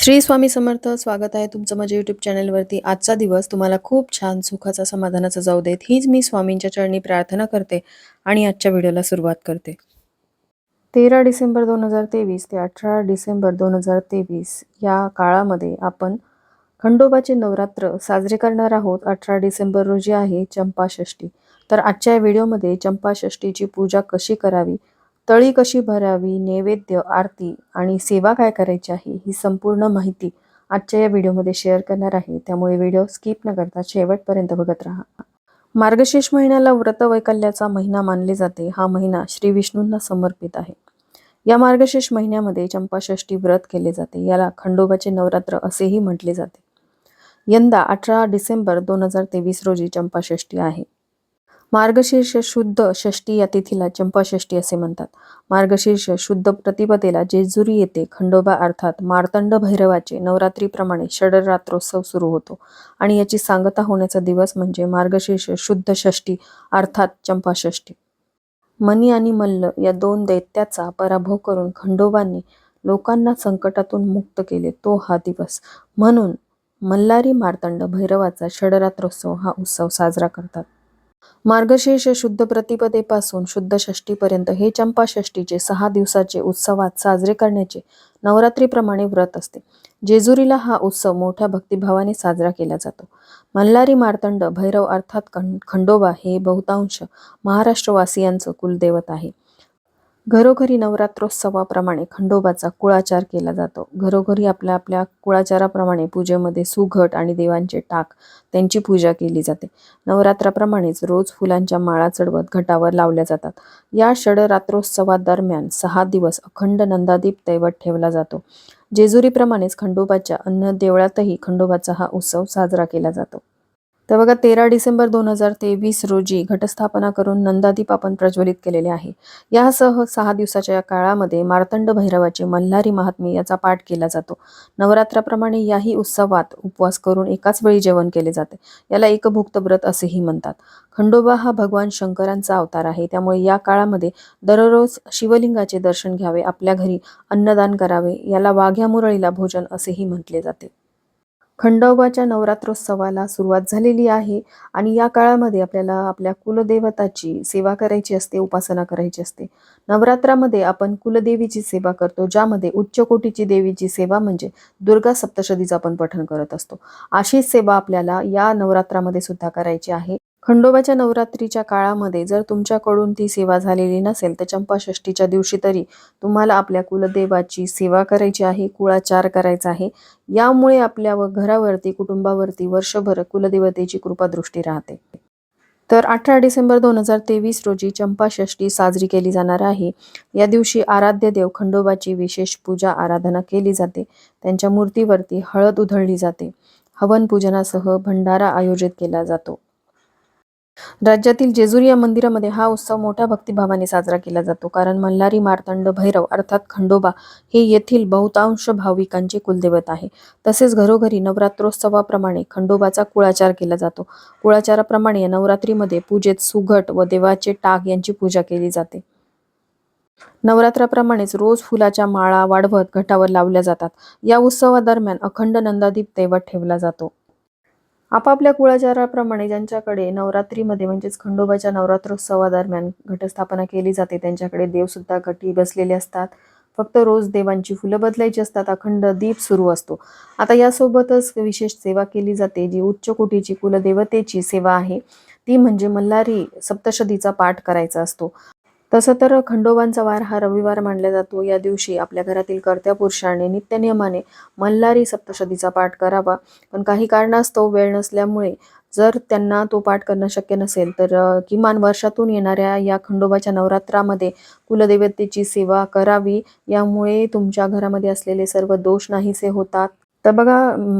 श्री स्वामी समर्थ स्वागत आहे तुमचं माझ्या यूट्यूब चॅनलवरती आजचा दिवस तुम्हाला खूप छान सुखाचा समाधानाचा जाऊ देत. हीच मी स्वामींच्या चरणी प्रार्थना करते आणि आजच्या व्हिडिओला सुरुवात करते. तेरा डिसेंबर दोन हजार तेवीस ते अठरा डिसेंबर दोन हजार तेवीस या काळामध्ये आपण खंडोबाचे नवरात्र साजरे करणार आहोत. अठरा डिसेंबर रोजी आहे चंपाषष्ठी. तर आजच्या व्हिडिओमध्ये चंपाषष्ठीची पूजा कशी करावी तळी कशी भरावी नैवेद्य आरती आणि सेवा काय करायची आहे ही संपूर्ण माहिती आजच्या या व्हिडिओमध्ये शेअर करणार आहे. त्यामुळे व्हिडिओ स्किप न करता शेवटपर्यंत बघत राहा. मार्गशीर्ष महिन्याला व्रत वैकल्याचा महिना मानले जाते. हा महिना श्री विष्णूंना समर्पित आहे. या मार्गशीर्ष महिन्यामध्ये चंपाषष्ठी व्रत केले जाते. याला खंडोबाचे नवरात्र असेही म्हटले जाते. यंदा अठरा डिसेंबर दोन हजार तेवीस रोजी चंपाषष्ठी आहे. मार्गशीर्ष शुद्ध षष्ठी या तिथीला चंपाषष्ठी असे म्हणतात. मार्गशीर्ष शुद्ध प्रतिपदेला जेजुरी येथे खंडोबा अर्थात मार्तंड भैरवाचे नवरात्रीप्रमाणे षडरात्रोत्सव सुरू होतो. आणि याची सांगता होण्याचा दिवस म्हणजे मार्गशीर्ष शुद्ध षष्ठी अर्थात चंपाषष्ठी. मनी आणि मल्ल या दोन दैत्याचा पराभव करून खंडोबांनी लोकांना संकटातून मुक्त केले. तो हा दिवस. म्हणून मल्हारी मार्तंड भैरवाचा षडरात्रोत्सव हा उत्सव साजरा करतात. मार्गशीर्ष शुद्ध प्रतिपदेपासून शुद्ध षष्टीपर्यंत हे चंपाषष्ठीचे सहा दिवसाचे उत्सवात साजरे करण्याचे नवरात्रीप्रमाणे व्रत असते. जेजुरीला हा उत्सव मोठ्या भक्तिभावाने साजरा केला जातो. मल्हारी मार्तंड भैरव अर्थात खंडोबा हे बहुतांश महाराष्ट्रवासियांचं कुलदैवत आहे. घरोघरी नवरात्रोत्सवाप्रमाणे खंडोबाचा कुळाचार केला जातो. घरोघरी आपल्या आपल्या कुळाचाराप्रमाणे पूजेमध्ये सुघट आणि देवांचे टाक त्यांची पूजा केली जाते. नवरात्राप्रमाणेच रोज फुलांच्या माळा चढवत घटावर लावल्या जातात. या षडरात्रोत्सवादरम्यान सहा दिवस अखंड नंदादीप दैवत ठेवला जातो. जेजुरीप्रमाणेच खंडोबाच्या अन्य देवळातही खंडोबाचा हा उत्सव साजरा केला जातो. तर बघा तेरा डिसेंबर दोन हजार तेवीस रोजी घटस्थापना करून नंदादीप आपण प्रज्वलित केलेले आहे. यासह सहा दिवसाच्या या काळामध्ये मार्तंड भैरवाचे मल्हारी महात्मे याचा पाठ केला जातो. नवरात्राप्रमाणे याही उत्सवात उपवास करून एकाच वेळी जेवण केले जाते. याला एकभुक्त व्रत असेही म्हणतात. खंडोबा हा भगवान शंकरांचा अवतार आहे. त्यामुळे या काळामध्ये दररोज शिवलिंगाचे दर्शन घ्यावे आपल्या घरी अन्नदान करावे याला वाघ्या मुरळीला भोजन असेही म्हटले जाते. खंडोबाच्या नवरात्रोत्सवाला सुरुवात झालेली आहे आणि या काळामध्ये आपल्याला आपल्या कुलदेवताची सेवा करायची असते उपासना करायची असते. नवरात्रामध्ये आपण कुलदेवीची सेवा करतो ज्यामध्ये उच्च कोटीची देवीची सेवा म्हणजे दुर्गा सप्तशतीचं आपण पठण करत असतो. अशीच सेवा आपल्याला या नवरात्रामध्ये सुद्धा करायची आहे. खंडोबाच्या नवरात्रीच्या काळामध्ये जर तुमच्याकडून ती सेवा झालेली नसेल तर चंपाषष्टीच्या दिवशी तरी तुम्हाला आपल्या कुलदेवाची सेवा करायची आहे कुळाचार करायचा आहे. यामुळे आपल्या व घरावरती कुटुंबावरती वर्षभर कुलदेवतेची कृपादृष्टी राहते. तर अठरा डिसेंबर दोन हजार तेवीस रोजी चंपाषष्ठी साजरी केली जाणार आहे. या दिवशी आराध्य देव खंडोबाची विशेष पूजा आराधना केली जाते. त्यांच्या मूर्तीवरती हळद उधळली जाते. हवन पूजनासह भंडारा आयोजित केला जातो. राज्यातील जेजुरी या मंदिरामध्ये हा उत्सव मोठ्या भक्तिभावाने साजरा केला जातो. कारण मल्हारी मार्तंड भैरव अर्थात खंडोबा हे येथील बहुतांश भाविकांचे कुलदेवत आहे. तसेच घरोघरी नवरात्रोत्सवाप्रमाणे खंडोबाचा कुळाचार केला जातो. कुळाचाराप्रमाणे या नवरात्रीमध्ये पूजेत सुघट व देवाचे टाक यांची पूजा केली जाते. नवरात्राप्रमाणेच रोज फुलाच्या माळा वाढवत घटावर लावल्या जातात. या उत्सवादरम्यान अखंड नंदादीप दैवत ठेवला जातो. आपापल्या कुळाचाराप्रमाणे ज्यांच्याकडे नवरात्रीमध्ये म्हणजेच खंडोबाच्या नवरात्रोत्सवादरम्यान घटस्थापना केली जाते त्यांच्याकडे देवसुद्धा घटी बसलेले असतात. फक्त रोज देवांची फुलं बदलायची असतात अखंड दीप सुरू असतो. आता यासोबतच विशेष सेवा केली जाते जी उच्च कोटीची कुलदेवतेची सेवा आहे. ती म्हणजे मल्हारी सप्तशतीचा पाठ करायचा असतो. तसं तर खंडोबांचा वार हा रविवार मानला जातो. या दिवशी आपल्या घरातील कर्त्या पुरुषाने नित्यनियमाने मल्हारी सप्तशतीचा पाठ करावा. पण काही कारणास्तव वेळ नसल्यामुळे जर त्यांना तो पाठ करणं शक्य नसेल तर किमान वर्षातून येणाऱ्या या खंडोबाच्या नवरात्रामध्ये कुलदेवतेची सेवा करावी. यामुळे तुमच्या घरामध्ये असलेले सर्व दोष नाहीसे होतात. तर बघा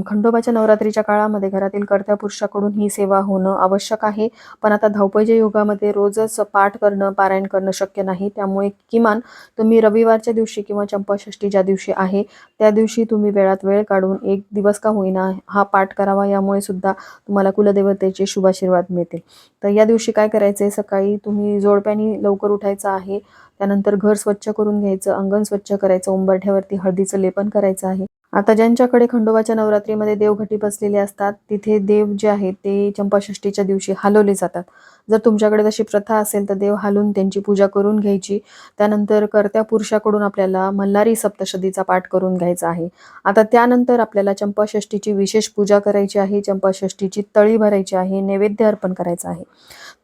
खंडोबाच्या नवरात्रीच्या काळामध्ये घरातील कर्त्या पुरुषाकडून ही सेवा होणं आवश्यक आहे. पण आता धावपळीच्या युगामध्ये रोजच पाठ करणं पारायण करणं शक्य नाही. त्यामुळे किमान तुम्ही रविवारच्या दिवशी किंवा चंपाषष्ठी ज्या दिवशी आहे त्या दिवशी तुम्ही वेळात वेळ काढून एक दिवस का होईना हा पाठ करावा. यामुळे सुद्धा तुम्हाला कुलदेवतेचे शुभाशीर्वाद मिळतील. तर या दिवशी काय करायचे सकाळी तुम्ही जोडप्यानी लवकर उठायचं आहे. त्यानंतर घर स्वच्छ करून घ्यायचं अंगण स्वच्छ करायचं उंबरठ्यावरती हळदीचं लेपन करायचं आहे. आता ज्यांच्याकडे खंडोबाच्या नवरात्रीमध्ये देवघटी बसलेले असतात तिथे देव जे आहेत ते चंपाषष्ठीच्या दिवशी हलवले जातात. जर तुमच्याकडे तशी प्रथा असेल तर देव हालून त्यांची पूजा करून घ्यायची. त्यानंतर कर्त्या पुरुषाकडून आपल्याला मल्हारी सप्तशतीचा पाठ करून घ्यायचा आहे. आता त्यानंतर आपल्याला चंपाषष्ठीची विशेष पूजा करायची आहे चंपाषष्ठीची तळी भरायची आहे नैवेद्य अर्पण करायचं आहे.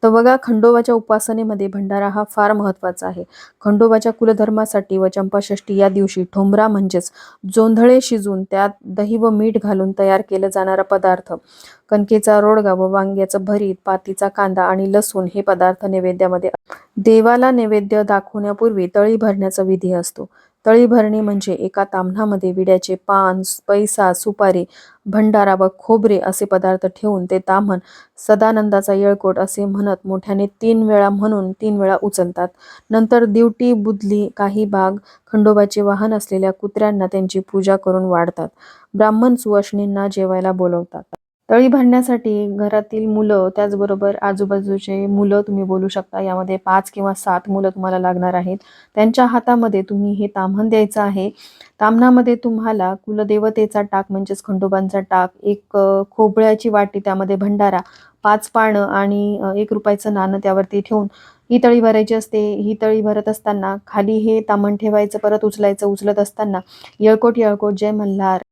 तर बघा खंडोबाच्या उपासनेमध्ये भंडारा हा फार महत्त्वाचा आहे. खंडोबाच्या कुलधर्मासाठी व चंपाषष्ठी या दिवशी ठोंबरा म्हणजेच जोंधळे शिजून त्यात दही व मीठ घालून तयार केला जाणारा पदार्थ. कणकेचा रोडगा व वांग्याचं भरीत पातीचा कांदा आणि लसूण हे पदार्थ नैवेद्यामध्ये देवाला नैवेद्य दाखवण्यापूर्वी तळी भरण्याचा विधी असतो. तळी भरणी म्हणजे एका तांबणामध्ये विड्याचे पान पैसा सुपारी भंडारा व खोबरे असे पदार्थ ठेवून ते ताम्हण सदानंदाचा येळकोट असे म्हणत मोठ्याने तीन वेळा म्हणून तीन वेळा उचलतात. नंतर दिवटी बुदली काही भाग खंडोबाचे वाहन असलेल्या कुत्र्यांना त्यांची पूजा करून वाढतात. ब्राह्मण सुवासिनींना जेवायला बोलवतात. तळी भरण्यासाठी घरातील मुलं त्याचबरोबर आजूबाजूचे मुलं तुम्ही बोलू शकता. यामध्ये पाच किंवा सात मुलं तुम्हाला लागणार आहेत. त्यांच्या हातामध्ये तुम्ही हे ताम्हण द्यायचं आहे. ताम्हणामध्ये तुम्हाला कुलदेवतेचा टाक म्हणजेच खंडोबांचा टाक एक खोबळ्याची वाटी त्यामध्ये भंडारा पाच पानं आणि एक रुपयाचं नाणं त्यावरती ठेवून ही तळी भरायची असते. ही तळी भरत असताना खाली हे ताम्हण ठेवायचं परत उचलायचं उचलत असताना येळकोट येळकोट जय मल्हार.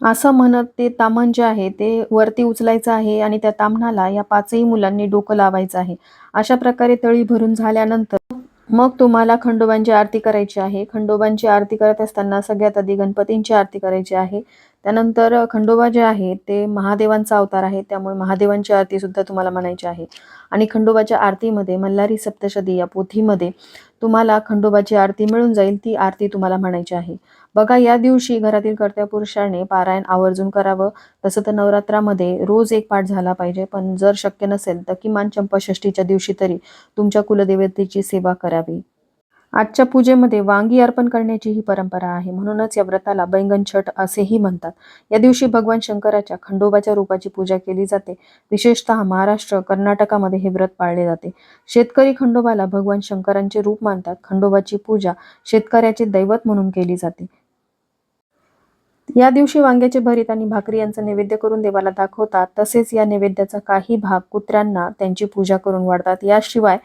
असं म्हणत ते ताम्हण जे आहे ते वरती उचलायचं आहे आणि त्या ताम्हणाला या पाचही मुलांनी डोकं लावायचं आहे. अशा प्रकारे तळी भरून झाल्यानंतर मग तुम्हाला खंडोबांची आरती करायची आहे. खंडोबांची आरती करत असताना सगळ्यात आधी गणपतींची आरती करायची आहे. त्यानंतर खंडोबा जे आहे ते महादेवांचा अवतार आहे. त्यामुळे महादेवांची आरती सुद्धा तुम्हाला म्हणायची आहे. आणि खंडोबाच्या आरतीमध्ये मल्हारी सप्तशदी या पोथीमध्ये तुम्हाला खंडोबाची आरती मिळून जाईल ती आरती तुम्हाला म्हणायची आहे. बघा या दिवशी घरातील कर्त्या पुरुषाने पारायण आवर्जून करावं. तसं तर नवरात्रामध्ये रोज एक पाठ झाला पाहिजे. पण जर शक्य नसेल तर किमान चंपाषष्ठीच्या दिवशी तरी तुमच्या कुलदेवतेची सेवा करावी. आजच्या पूजेमध्ये वांगी अर्पण करण्याची ही परंपरा आहे. म्हणूनच या व्रताला बैंगन छठ असेही म्हणतात. या दिवशी भगवान शंकराच्या खंडोबाच्या रूपाची पूजा केली जाते. विशेषतः महाराष्ट्र कर्नाटकामध्ये हे व्रत पाळले जाते. शेतकरी खंडोबाला भगवान शंकरांचे रूप मानतात. खंडोबाची पूजा शेतकऱ्याचे दैवत म्हणून केली जाते. या दिवशी वांग्याचे भरीत आणि भाकरी यांचा नैवेद्य करून देवाला दाखवतात. तसेच या नैवेद्याचा काही भाग कुत्र्यांना त्यांची पूजा करून वाढतात. याशिवाय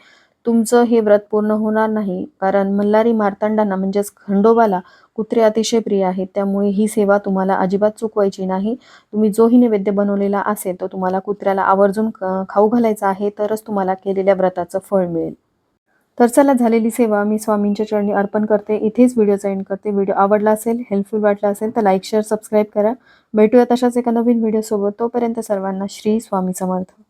तुमचं हे व्रत पूर्ण होणार नाही. कारण मल्हारी मार्तंडांना म्हणजेच खंडोबाला कुत्रे अतिशय प्रिय आहेत. त्यामुळे ही सेवा तुम्हाला अजिबात चुकवायची नाही. तुम्ही जोही नैवेद्य बनवलेला असेल तो तुम्हाला कुत्र्याला आवर्जून क- खाऊ घालायचा आहे तरच तुम्हाला केलेल्या व्रताचं फळ मिळेल. तर चला झालेली सेवा मी स्वामींच्या चरणी अर्पण करते. इथेच व्हिडिओचा एंड करते. व्हिडिओ आवडला असेल हेल्पफुल वाटला असेल तर लाईक शेअर सबस्क्राईब करा. भेटूया तशाच एका नवीन व्हिडिओसोबत. तोपर्यंत सर्वांना श्री स्वामी समर्थ.